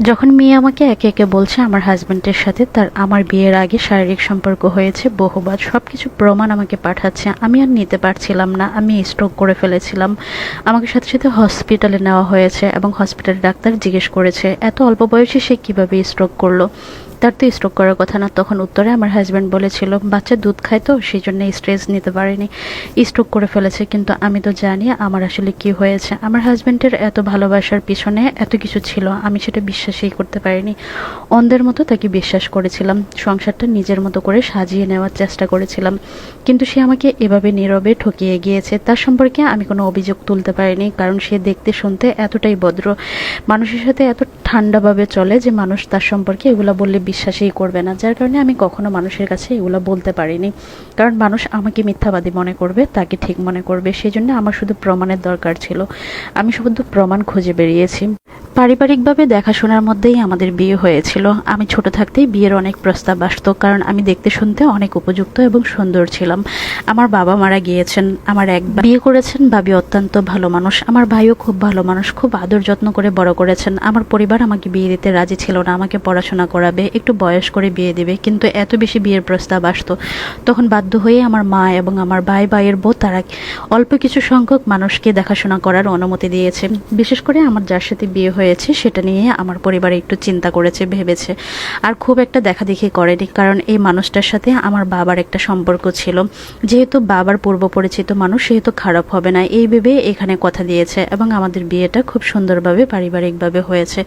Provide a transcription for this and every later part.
যখন মেয়ে আমাকে একে একে বলছে, আমার হাজব্যান্ডের সাথে তার আমার বিয়ের আগে শারীরিক সম্পর্ক হয়েছে, বহুবার সব কিছু প্রমাণ আমাকে পাঠাচ্ছে। আমি আর নিতে পারছিলাম না, আমি স্ট্রোক করে ফেলেছিলাম। আমাকে সাথে সাথে হসপিটালে নেওয়া হয়েছে এবং হসপিটালে ডাক্তার জিজ্ঞেস করেছে, এত অল্প বয়সে সে কীভাবে স্ট্রোক করল? তার তো স্ট্রোক করার কথা না, তখন উত্তরে আমার হাজব্যান্ড বলেছিল, বাচ্চা দুধ খায় তো সেই জন্য স্ট্রেস নিতে পারেনি। স্ট্রোক করে ফেলেছে, কিন্তু আমি তো জানি আমার আসলে কি হয়েছে। আমার হাজব্যান্ডের এত ভালোবাসার পিছনে এত কিছু ছিল, আমি সেটা বিশ্বাসই করতে পারিনি। অন্ধের মতো তাকে বিশ্বাস করেছিলাম, সংসারটা নিজের মতো করে সাজিয়ে নেওয়ার চেষ্টা করেছিলাম। কিন্তু সে আমাকে এভাবে নীরবে ঠকিয়ে গিয়েছে, তার সম্পর্কে আমি কোনো অভিযোগ তুলতে পারিনি, কারণ সে দেখতে শুনতে এতটাই ভদ্র। মানুষের সাথে এত ঠান্ডাভাবে চলে যে মানুষ তার সম্পর্কে এগুলো বললে বিশ্বাসই করবে না, যার কারণে আমি কখনো মানুষের কাছে এগুলো বলতে পারিনি। কারণ মানুষ আমাকে মিথ্যাবাদী মনে করবে, তাকে ঠিক মনে করবে সেই জন্য আমার শুধু প্রমাণের দরকার ছিল। আমি শুধু প্রমাণ খুঁজে বেরিয়েছি। পারিবারিকভাবে দেখাশোনার মধ্যেই আমাদের বিয়ে হয়েছিল। আমি ছোট থাকতেই বিয়ের অনেক প্রস্তাব আসতো, কারণ আমি দেখতে শুনতে অনেক উপযুক্ত এবং সুন্দর ছিলাম। আমার বাবা মারা গিয়েছেন, আমার এক বিয়ে করেছেন ভাবি অত্যন্ত ভালো মানুষ, আমার ভাইও খুব ভালো মানুষ, খুব আদর যত্ন করে বড় করেছেন। আমার পরিবার আমাকে বিয়ে দিতে রাজি ছিল না, আমাকে পড়াশোনা করাবে একটু বয়স করে বিয়ে দেবে, কিন্তু এত বেশি বিয়ের প্রস্তাব আসতো। তখন বাধ্য হয়ে আমার মা এবং আমার ভাই ভাইয়ের বউ তারা অল্প কিছু সংখ্যক মানুষকে দেখাশোনা করার অনুমতি দিয়েছে। বিশেষ করে আমার যার সাথে বিয়ে হয়েছে, সেটা নিয়ে আমার পরিবার একটু চিন্তা করেছে, ভেবেছে। আর খুব একটা দেখা দেখি করেনি, কারণ এই মানুষটার সাথে আমার বাবার একটা সম্পর্ক ছিল। যেহেতু বাবার পূর্ব পরিচিত মানুষ, সেহেতু খারাপ হবে না, এই ভেবে এখানে কথা দিয়েছে এবং আমাদের বিয়েটা খুব সুন্দরভাবে, পারিবারিকভাবে হয়েছে।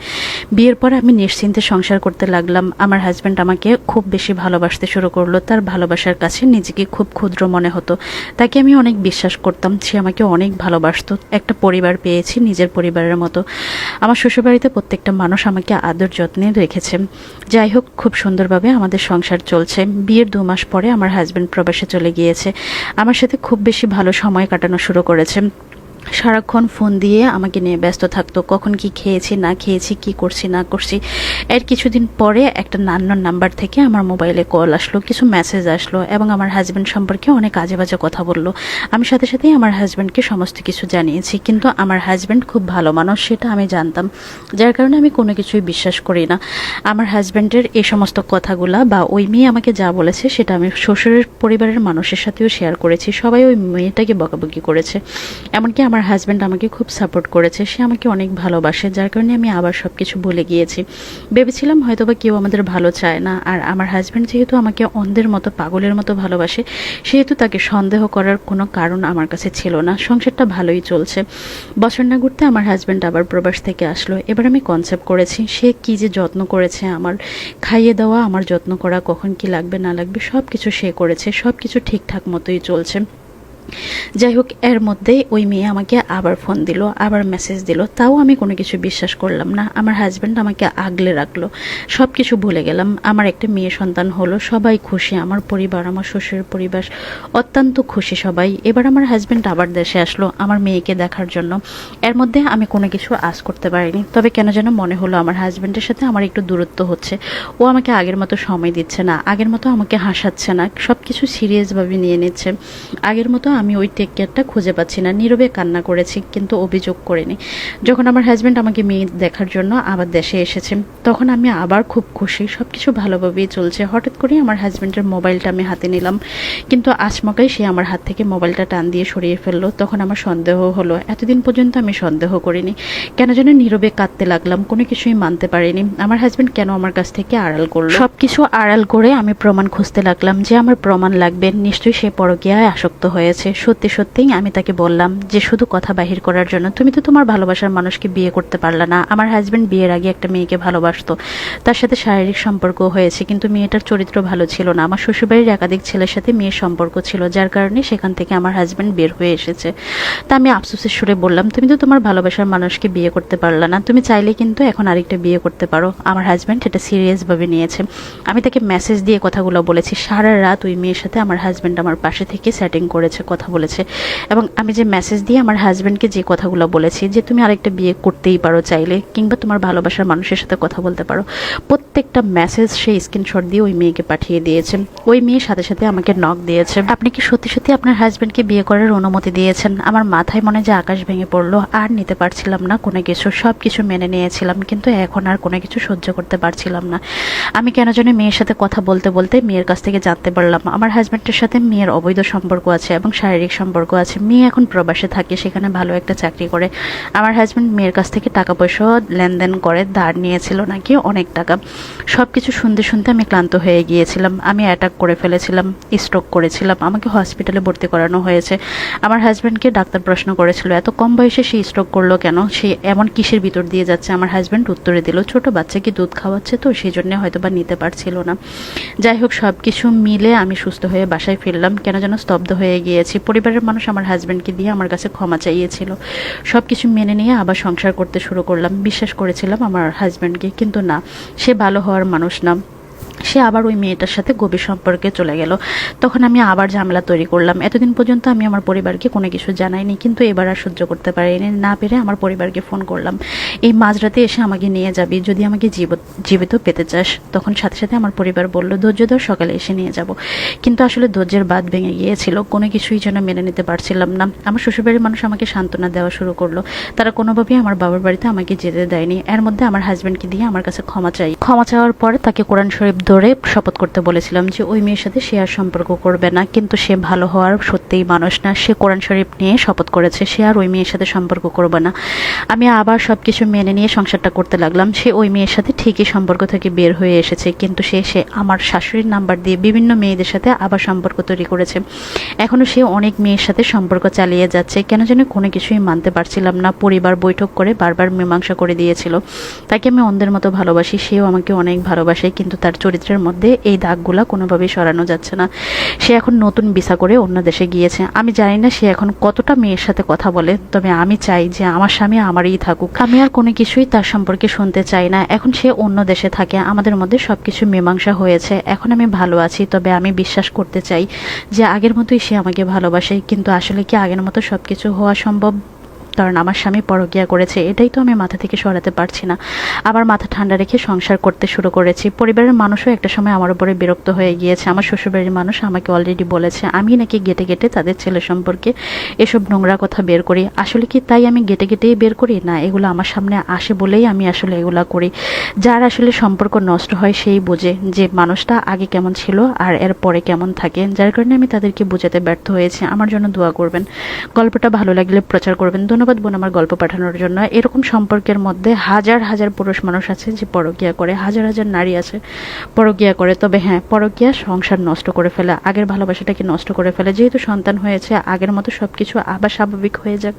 বিয়ের পর আমি নিশ্চিন্তে সংসার করতে লাগলাম। আমার হাজব্যান্ড আমাকে খুব বেশি ভালোবাসতে শুরু করল, তার ভালোবাসার কাছে নিজেকে খুব ক্ষুদ্র মনে হতো। তাকে আমি অনেক বিশ্বাস করতাম, সে আমাকে অনেক ভালোবাসতো। একটা পরিবার পেয়েছি, নিজের পরিবারের মতো। আমার শ্বশুরবাড়িতে প্রত্যেকটা মানুষ আমাকে আদর যত্নে রেখেছে। যাই হোক, খুব সুন্দরভাবে আমাদের সংসার চলছে। বিয়ের দু মাস পরে আমার হাজব্যান্ড প্রবাসে চলে গিয়েছে। আমার সাথে খুব বেশি ভালো সময় কাটানো শুরু করেছে। সারাক্ষণ ফোন দিয়ে আমাকে নিয়ে ব্যস্ত থাকতো, কখন কি খেয়েছি, না খেয়েছি, কি করছি, না করছি। এর কিছুদিন পরে একটা নান্নার নাম্বার থেকে আমার মোবাইলে কল আসলো, কিছু মেসেজ আসলো এবং আমার হাজব্যান্ড সম্পর্কে অনেক আজে বাজে কথা বলল। আমি সাথে সাথেই আমার হাজব্যান্ডকে সমস্ত কিছু জানিয়েছি, কিন্তু আমার হাজব্যান্ড খুব ভালো মানুষ, সেটা আমি জানতাম। যার কারণে আমি কোনো কিছুই বিশ্বাস করি না। আমার হাজব্যান্ডের এই সমস্ত কথাগুলা বা ওই মেয়ে আমাকে যা বলেছে, সেটা আমি শ্বশুরের পরিবারের মানুষের সাথেও শেয়ার করেছি। সবাই ওই মেয়েটাকে বকাবকি করেছে। এমনকি আমার হাজব্যান্ড আমাকে খুব সাপোর্ট করেছে, সে আমাকে অনেক ভালোবাসে, যার কারণে আমি আবার সব কিছু ভুলে গিয়েছি। ভেবেছিলাম হয়তো বা কেউ আমাদের ভালো চায় না, আর আমার হাজব্যান্ড যেহেতু আমাকে অন্ধের মতো, পাগলের মতো ভালোবাসে, সেহেতু তাকে সন্দেহ করার কোনো কারণ আমার কাছে ছিল না। সংসারটা ভালোই চলছে। বছর না ঘুরতে আমার হাজব্যান্ড আবার প্রবাস থেকে আসলো। এবার আমি কনসেপ্ট করেছি, সে কি যে যত্ন করেছে আমার, খাইয়ে দেওয়া, আমার যত্ন করা, কখন কি লাগবে না লাগবে সব কিছু সে করেছে সব কিছু ঠিকঠাক মতোই চলছে। যাই হোক এর মধ্যে ওই মেয়ে আমাকে আবার ফোন দিল, আবার মেসেজ দিল। তাও আমি কোনো কিছু বিশ্বাস করলাম না। আমার হাজব্যান্ড আমাকে আগলে রাখল। সব কিছু ভুলে গেলাম। আমার একটা মেয়ে সন্তান হলো। সবাই খুশি। আমার পরিবার, আমার শ্বশুরের পরিবার অত্যন্ত খুশি সবাই। এবার আমার হাজব্যান্ড আবার দেশে আসলো আমার মেয়েকে দেখার জন্য। এর মধ্যে আমি কোনো কিছু আশ করতে পারিনি। তবে কেন যেন মনে হলো আমার হাজব্যান্ডের সাথে আমার একটু দূরত্ব হচ্ছে। ও আমাকে আগের মতো সময় দিচ্ছে না। আগের মতো আমাকে হাসাচ্ছে না। সব কিছু সিরিয়াসভাবে নিয়ে নিচ্ছে। আগের মতো আমি ওই টেক কেয়ারটা খুঁজে পাচ্ছি না। নীরবে কান্না করেছি, কিন্তু অভিযোগ করিনি। যখন আমার হাজব্যান্ড আমাকে মেয়ে দেখার জন্য আবার দেশে এসেছে, তখন আমি আবার খুব খুশি। সব কিছু ভালোভাবেই চলছে। হঠাৎ করে আমার হাজব্যান্ডের মোবাইলটা আমি হাতে নিলাম। কিন্তু আচমকাই সে আমার হাত থেকে মোবাইলটা টান দিয়ে সরিয়ে ফেলল। তখন আমার সন্দেহ হলো। এতদিন পর্যন্ত আমি সন্দেহ করিনি। কেন যেন নীরবে কাঁদতে লাগলাম। কোনো কিছুই মানতে পারিনি। আমার হাজব্যান্ড কেন আমার কাছ থেকে আড়াল করল? সব কিছু আড়াল করে আমি প্রমাণ খুঁজতে লাগলাম যে আমার প্রমাণ লাগবে। নিশ্চয়ই সে পরকীয়ায় আসক্ত হয়েছে। সত্যি সত্যিই আমি তাকে বললাম যে, শুধু কথা বাহির করার জন্য। তুমি তো তোমার ভালোবাসার মানুষকে বিয়ে করতে পারলে না। আমার হাজব্যান্ড বিয়ের আগে একটা মেয়েকে ভালোবাসতো। তার সাথে শারীরিক সম্পর্ক হয়েছে, কিন্তু মেয়েটার চরিত্র ভালো ছিল না। আমার শ্বশুরবাড়ির একাধিক ছেলের সাথে মেয়ের সম্পর্ক ছিল, যার কারণে সেখান থেকে আমার হাজব্যান্ড বের হয়ে এসেছে। তা আমি আফসোসের সুরে বললাম, তুমি তো তোমার ভালোবাসার মানুষকে বিয়ে করতে পারলে না। তুমি চাইলে কিন্তু এখন আরেকটা বিয়ে করতে পারো। আমার হাজব্যান্ড এটা সিরিয়াসভাবে নিয়েছে। আমি তাকে মেসেজ দিয়ে কথাগুলো বলেছি। সারা রাত ওই মেয়ের সাথে আমার হাজব্যান্ড আমার পাশে থেকে সেটিং করেছে। কথা বলেছে। এবং আমি যে মেসেজ দিয়ে আমার হাজব্যান্ডকে যে কথাগুলো বলেছি, যে তুমি আরেকটা বিয়ে করতেই পারো চাইলে, কিংবা তোমার ভালোবাসার মানুষের সাথে কথা বলতে পারো, প্রত্যেকটা মেসেজ সেই স্ক্রিনশট দিয়ে ওই মেয়েকে পাঠিয়ে দিয়েছে। ওই মেয়ের সাথে সাথে আমাকে নক দিয়েছে। আপনি কি সত্যি সত্যি আপনার হাজব্যান্ডকে বিয়ে করার অনুমতি দিয়েছেন? আমার মাথায় মনে যে আকাশ ভেঙে পড়ল। আর নিতে পারছিলাম না কোনো কিছু সব কিছু মেনে নিয়েছিলাম, কিন্তু এখন আর কোনো কিছু সহ্য করতে পারছিলাম না। আমি কেন জানি মেয়ের সাথে কথা বলতে বলতে মেয়ের কাছ থেকে জানতে পারলাম। আমার হাজব্যান্ডের সাথে মেয়ের অবৈধ সম্পর্ক আছে এবং শারীরিক সম্পর্ক আছে। মেয়ে এখন প্রবাসে থাকে, সেখানে ভালো একটা চাকরি করে। আমার হাজব্যান্ড মেয়ের কাছ থেকে টাকা পয়সাও লেনদেন করে, ধার নিয়েছিল নাকি অনেক টাকা। সব কিছু শুনতে শুনতে আমি ক্লান্ত হয়ে গিয়েছিলাম। আমি অ্যাটাক করে ফেলেছিলাম স্ট্রোক করেছিলাম। আমাকে হসপিটালে ভর্তি করানো হয়েছে। আমার হাজব্যান্ডকে ডাক্তার প্রশ্ন করেছিল, এত কম বয়সে সে স্ট্রোক করল কেন? সে এমন কিসের ভিতর দিয়ে যাচ্ছে? আমার হাজব্যান্ড উত্তরে দিল, ছোট বাচ্চা কি দুধ খাওয়াচ্ছে তো? সেই জন্য হয়তো বা নিতে পারছিল না। যাই হোক সব কিছু মিলে আমি সুস্থ হয়ে বাসায় ফিরলাম। কেন যেন স্তব্ধ হয়ে গিয়েছি। পরিবারের মানুষ আমার হাজব্যান্ডকে দিয়ে আমার কাছে ক্ষমা চাইয়েছিল। সব কিছু মেনে নিয়ে আবার সংসার করতে শুরু করলাম। বিশ্বাস করেছিলাম আমার হাজব্যান্ডকে কিন্তু না, সে ভালো হওয়ার মানুষ না। সে আবার ওই মেয়েটার সাথে গভীর সম্পর্কে চলে গেল। তখন আমি আবার ঝামেলা তৈরি করলাম। এতদিন পর্যন্ত আমি আমার পরিবারকে কোনো কিছু জানাইনি, কিন্তু এবার আর সহ্য করতে পারিনি। না পেরে আমার পরিবারকে ফোন করলাম। এই মাঝরাতে এসে আমাকে নিয়ে যাবি, যদি আমাকে জীবিত পেতে চাস। তখন সাথে সাথে আমার পরিবার বলল, ধৈর্য ধর, সকালে এসে নিয়ে যাব। কিন্তু আসলে ধৈর্যের বাদ ভেঙে গিয়েছিল। কোনো কিছুই যেন মেনে নিতে পারছিলাম না। আমার শ্বশুরবাড়ির মানুষ আমাকে সান্ত্বনা দেওয়া শুরু করল। তারা কোনোভাবেই আমার বাবার বাড়িতে আমাকে যেতে দেয়নি। এর মধ্যে আমার হাজব্যান্ডকে দিয়ে আমার কাছে ক্ষমা চাই। ক্ষমা চাওয়ার পরে তাকে কোরআন শরীফ ধরে শপথ করতে বলেছিলাম যে ওই মেয়ের সাথে সে আর সম্পর্ক করবে না, কিন্তু সে ভালো হওয়ার সত্যিই মানুষ না। সে কোরআন শরীফ নিয়ে শপথ করেছে, সে আর ওই মেয়ের সাথে সম্পর্ক করবে না। আমি আবার সব কিছু মেনে নিয়ে সংসারটা করতে লাগলাম। সে ওই মেয়ের সাথে ঠিকই সম্পর্ক থেকে বের হয়ে এসেছে, কিন্তু সে সে আমার শাশুড়ির নাম্বার দিয়ে বিভিন্ন মেয়েদের সাথে আবার সম্পর্ক তৈরি করেছে। এখনও সে অনেক মেয়ের সাথে সম্পর্ক চালিয়ে যাচ্ছে। কেন যেন কোনো কিছুই মানতে পারছিলাম না। পরিবার বৈঠক করে বারবার মীমাংসা করে দিয়েছিল। তাকে আমি অন্ধের মতো ভালোবাসি, সেও আমাকে অনেক ভালোবাসে, কিন্তু তার চরিত্রের মধ্যে এই দাগগুলা কোনোভাবেই সরানো যাচ্ছে না। সে এখন নতুন ভিসা করে অন্য দেশে গিয়েছে। আমি জানি না সে এখন কতটা মেয়ের সাথে কথা বলে, তবে আমি চাই যে আমার স্বামী আমারই থাকুক। আমি আর কোনো কিছুই তার সম্পর্কে শুনতে চাই না। এখন সে অন্য দেশে থাকে, আমাদের মধ্যে সব কিছু মীমাংসা হয়েছে। এখন আমি ভালো আছি, তবে আমি বিশ্বাস করতে চাই যে আগের মতোই সে আমাকে ভালোবাসে, কিন্তু আসলে কি আগের মতো সব কিছু হওয়া সম্ভব? কারণ আমার স্বামী পরকিয়া করেছে, এটাই তো আমি মাথা থেকে সরাতে পারছি না। আবার মাথা ঠান্ডা রেখে সংসার করতে শুরু করেছি। পরিবারের মানুষও একটা সময় আমার উপরে বিরক্ত হয়ে গিয়েছে। আমার শ্বশুরবাড়ির মানুষ আমাকে অলরেডি বলেছে, আমি নাকি গেটে গেটে তাদের ছেলে সম্পর্কে এসব নোংরা কথা বের করি। আসলে কি তাই আমি গেটে গেটেই বের করি? না, এগুলো আমার সামনে আসে বলেই আমি আসলে এগুলো করি। যার আসলে সম্পর্ক নষ্ট হয় সেই বোঝে যে মানুষটা আগে কেমন ছিল আর এর পরে কেমন থাকে। যার কারণে আমি তাদেরকে বোঝাতে ব্যর্থ হয়েছি। আমার জন্য দোয়া করবেন। গল্পটা ভালো লাগলে প্রচার করবেন। ধন্যবাদ। বোন আমার গল্প পাঠানোর জন্য। এরকম সম্পর্কের মধ্যে হাজার হাজার পুরুষ মানুষ আছে যে পরকিয়া করে, হাজার হাজার নারী আছে পরকিয়া করে। তবে হ্যাঁ পরকিয়া সংসার নষ্ট করে ফেলে, আগের ভালোবাসাটাকে নষ্ট করে ফেলে। যেহেতু সন্তান হয়েছে, আগের মতো সব কিছু আবার স্বাভাবিক হয়ে যাক।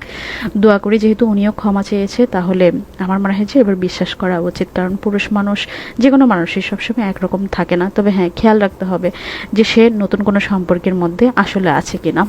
দোয়া করি যেহেতু উনিও ক্ষমা চেয়েছে, তাহলে আমার মনে হয় যে এবার বিশ্বাস করা উচিত। কারণ পুরুষ মানুষ, যে কোনো মানুষই সবসময় একরকম থাকে না। তবে হ্যাঁ খেয়াল রাখতে হবে যে সে নতুন কোনো সম্পর্কের মধ্যে আসলে আছে কিনা।